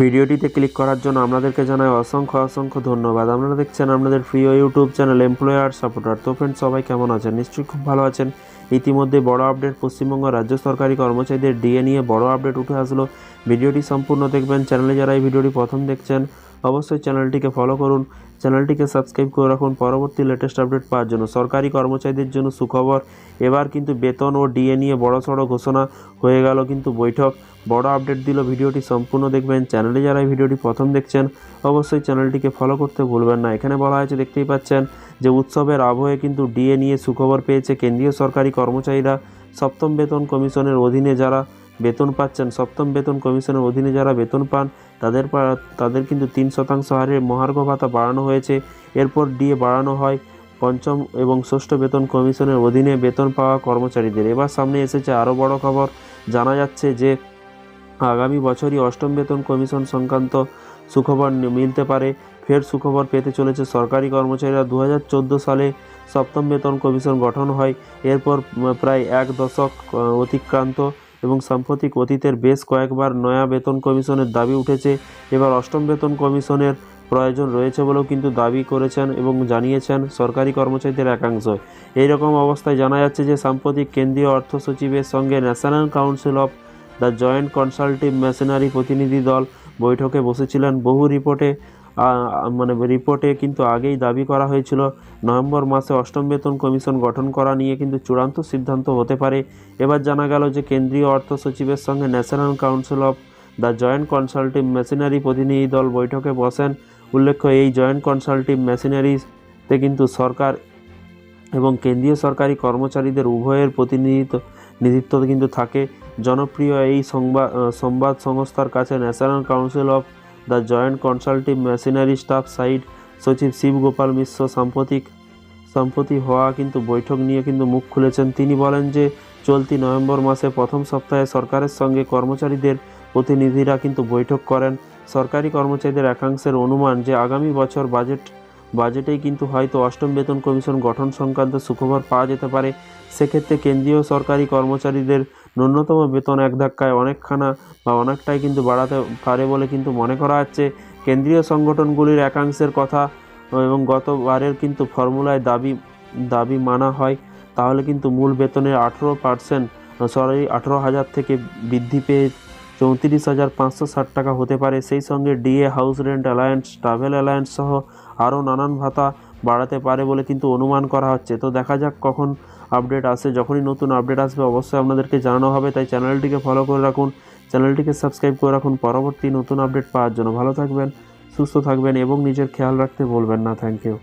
ভিডিওটিতে ক্লিক করার জন্য আপনাদেরকে জানাই অসংখ্য অসংখ্য ধন্যবাদ। আপনারা দেখছেন আপনাদের প্রিয় ইউটিউব চ্যানেল এমপ্লয়ার সাপোর্টার। তো ফ্রেন্ড সবাই কেমন আছেন? নিশ্চয়ই খুব ভালো আছেন। ইতিমধ্যে বড় আপডেট পশ্চিমবঙ্গ রাজ্য সরকারি কর্মচারীদের ডিএ নিয়ে বড় আপডেট উঠে আসলো। ভিডিওটি সম্পূর্ণ দেখবেন। চ্যানেলে যারা এই ভিডিওটি প্রথম দেখছেন অবশ্যই চ্যানেলটিকে ফলো করুন। চ্যানেলটিকে সাবস্ক্রাইব করে রাখুন। পরবর্তী লেটেস্ট আপডেট পাওয়ার জন্য। সরকারি কর্মচারীদের জন্য সুখবর। এবার কিন্তু বেতন ও ডিএ নিয়ে বড়সড় ঘোষণা হয়ে গেল কিন্তু বৈঠক। বড় আপডেট দিল ভিডিওটি সম্পূর্ণ দেখবেন। চ্যানেলে যারা ভিডিওটি প্রথম দেখছেন, অবশ্যই চ্যানেলটিকে ফলো করতে ভুলবেন না। এখানে বলা হয়েছে, দেখতেই পাচ্ছেন যে উৎসবের আবহে কিন্তু ডিএ নিয়ে সুখবর পেয়েছে কেন্দ্রীয় সরকারি কর্মচারীরা। সপ্তম বেতন কমিশনের অধীনে যারা বেতন পাচ্ছেন। সপ্তম বেতন কমিশনের অধীনে যারা বেতন পান, তাদের তাদের কিন্তু তিন শতাংশ হারে মহার্ঘ ভাতা বাড়ানো হয়েছে। এরপর ডিএ বাড়ানো হয়। পঞ্চম এবং ষষ্ঠ বেতন কমিশনের অধীনে বেতন পাওয়া কর্মচারীদের। এবার সামনে এসেছে আরও বড় খবর। জানা যাচ্ছে যে, আগামী বছরই অষ্টম বেতন কমিশন সংক্রান্ত সুখবর মিলতে পারে। ফের সুখবর পেতে চলেছে সরকারি কর্মচারীরা। দু হাজার চোদ্দ সালে সপ্তম বেতন কমিশন গঠন হয়। এরপর, প্রায় এক দশক অতিক্রান্ত। এবং সাম্প্রতিক অতীতের বেশ কয়েকবার নয়া বেতন কমিশনের দাবি উঠেছে। এবার অষ্টম বেতন কমিশনের প্রয়োজন রয়েছে বলেও কিন্তু দাবি করেছেন এবং জানিয়েছেন সরকারি কর্মচারীদের একাংশ এইরকম অবস্থায় জানা যাচ্ছে যে সাম্প্রতিক কেন্দ্রীয় অর্থ সচিবের সঙ্গে National Council of the Joint Consultative Machinery প্রতিনিধি দল বৈঠকে বসেছিলেন। বহু রিপোর্টে মানে রিপোর্টে কিন্তু আগেই দাবি করা হয়েছিল, নভেম্বর মাসে অষ্টম বেতন কমিশন গঠন করা নিয়ে কিন্তু চূড়ান্ত সিদ্ধান্ত হতে পারে। এবার জানা গেল যে কেন্দ্রীয় অর্থ সচিবের সঙ্গে National Council of the Joint Consultative Machinery প্রতিনিধি দল বৈঠকে বসেন। উল্লেখ্য, এই জয়েন্ট কনসালটিভ মেশিনারিতে কিন্তু সরকার এবং কেন্দ্রীয় সরকারি কর্মচারীদের উভয়ের প্রতিনিধিত্ব, নিধিত্ব কিন্তু থাকে। জনপ্রিয় এই সংবাদ সংবাদ সংস্থার কাছে National Council of the Joint Consultative Machinery staff side সচিব শিব গোপাল মিশ্র সাম্প্রতিক, সম্প্রতি হওয়া কিন্তু বৈঠক নিয়ে কিন্তু মুখ খুলেছেন। তিনি বলেন যে, চলতি নভেম্বর মাসে প্রথম সপ্তাহে সরকারের সঙ্গে কর্মচারীদের প্রতিনিধিরা কিন্তু বৈঠক করেন। সরকারি কর্মচারীদের একাংশের অনুমান যে, আগামী বছর বাজেট, বাজেটেই কিন্তু হয়তো অষ্টম বেতন কমিশন গঠন সংক্রান্ত সুখবর পাওয়া যেতে পারে। সেক্ষেত্রে কেন্দ্রীয় সরকারি কর্মচারীদের ন্যূনতম বেতন এক ধাক্কায় অনেকখানা বা অনেকটাই কিন্তু বাড়াতে পারে বলে কিন্তু মনে করা হচ্ছে। কেন্দ্রীয় সংগঠনগুলির একাংশের কথা এবং গতবারের কিন্তু ফর্মুলায় দাবি দাবি মানা হয়, তাহলে কিন্তু মূল বেতনের আঠেরো পার্সেন্ট সরি, আঠেরো হাজার থেকে বৃদ্ধি পেয়ে চৌত্রিশ হাজার পাঁচশো ষাট টাকা হতে পারে। সেই সঙ্গে DA, house rent allowance, travel allowance সহ আরও নানান ভাতা বাড়াতে পারে বলে কিন্তু অনুমান করা হচ্ছে। তো দেখা যাক কখন আপডেট আসে, যখনই নতুন আপডেট আসবে অবশ্যই আপনাদেরকে জানানো হবে, তাই চ্যানেলটিকে ফলো করে রাখুন, চ্যানেলটিকে সাবস্ক্রাইব করে রাখুন, পরবর্তী নতুন আপডেট পাওয়ার জন্য। ভালো থাকবেন, সুস্থ থাকবেন এবং নিজের খেয়াল রাখতে বলবেন না। Thank you